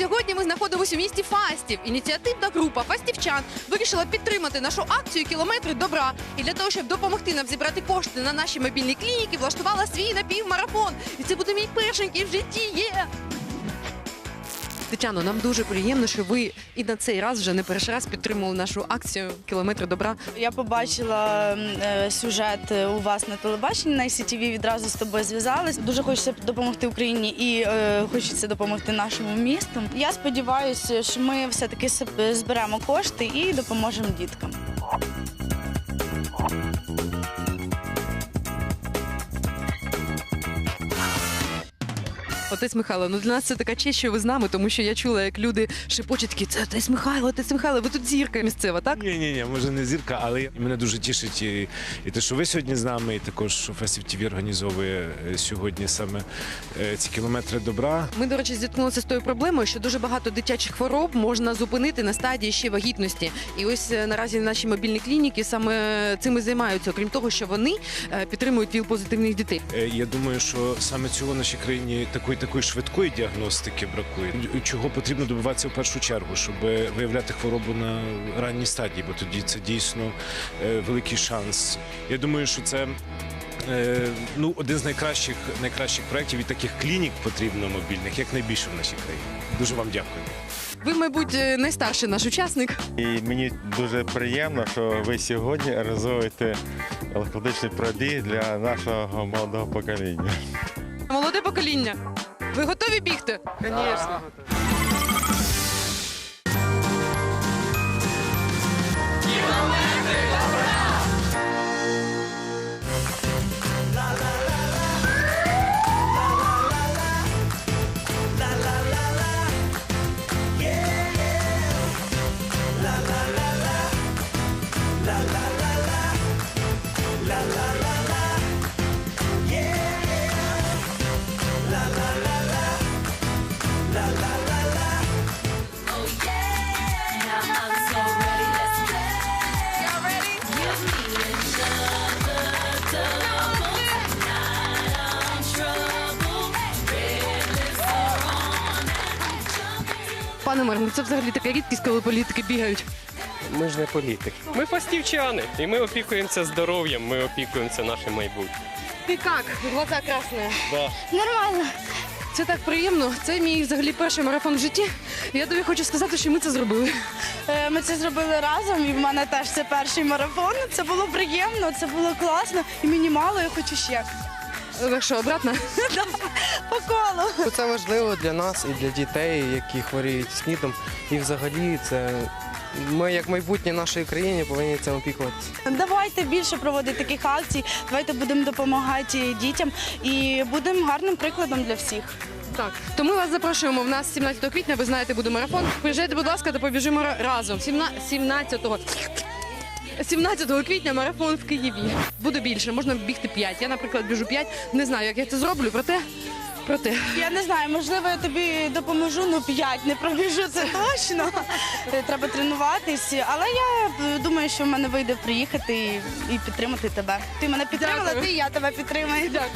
Сьогодні ми знаходимося у місті Фастів. Ініціативна група фастівчан вирішила підтримати нашу акцію кілометри добра. І для того, щоб допомогти нам зібрати кошти на наші мобільні клініки, влаштувала свій напівмарафон. І це буде мій першенький в житті. Є! Тетяно, нам дуже приємно, що ви і на цей раз вже не перший раз підтримували нашу акцію кілометри добра. Я побачила е, сюжет е, у вас на телебаченні на ICTV, відразу з тобою зв'язалась. Дуже хочеться допомогти Україні і е, хочеться допомогти нашому місту. Я сподіваюся, що ми все-таки себе зберемо кошти і допоможемо діткам. Отець Михайло, ну для нас це така честь, що ви з нами, тому що я чула, як люди шепочуть такі, це отець Михайло, отець Михайло, ви тут зірка місцева, так? Ні, ні, ні, може не зірка, але мене дуже тішить і, і те, що ви сьогодні з нами, і також що Фестів ТВ організовує е, сьогодні саме е, ці кілометри добра. Ми, до речі, зіткнулися з тою проблемою, що дуже багато дитячих хвороб можна зупинити на стадії ще вагітності. І ось е, наразі наші мобільні клініки саме цим і займаються, окрім того, що вони е, підтримують віл-позитивних дітей. Е, Я думаю, що саме цього в нашій країні такої такої швидкої діагностики бракує. Чого потрібно добиватися в першу чергу, щоб виявляти хворобу на ранній стадії, бо тоді це дійсно е, великий шанс. Я думаю, що це. е, Ну, один з найкращих найкращих проєктів і таких клінік потрібно мобільних, як найбільше в нашій країні. Дуже вам дякую. Ви, мабуть, е, найстарший наш учасник. І мені дуже приємно, що ви сьогодні організовуєте легкоатлетичний пробіг для нашого молодого покоління. Молоде покоління. Ви готові бігти? Звісно. Пане мер, ну це взагалі така рідкість, коли політики бігають. Ми ж не політики. Ми фастівчани, і ми опікуємося здоров'ям, ми опікуємося нашим майбутнім. Ти як? Глаза красні. Да. Нормально. Це так приємно. Це мій взагалі перший марафон в житті. Я тобі хочу сказати, що ми це зробили. Е, Ми це зробили разом, і в мене теж це перший марафон. Це було приємно, це було класно. І мені мало, я хочу ще. Так що, обратно? По колу. Це важливо для нас і для дітей, які хворіють СНІДом. І взагалі це ми, як майбутнє нашої країни, повинні цим опікуватися. Давайте більше проводити таких акцій. Давайте будемо допомагати дітям і будемо гарним прикладом для всіх. Так, то ми вас запрошуємо. В нас 17 квітня, ви знаєте, буде марафон. Приїжджайте, будь ласка, та побіжимо разом. 17-го. 17 квітня марафон в Києві. Буде більше, можна бігти 5. Я, наприклад, біжу 5. Не знаю, як я це зроблю, проте. Проте. Я не знаю, можливо, я тобі допоможу, ну п'ять не пробіжу, це точно. Е, Треба тренуватись, але я е, думаю, що в мене вийде приїхати і, і підтримати тебе. Ти мене підтримала, Дякую. ти і я тебе підтримаю. Дякую.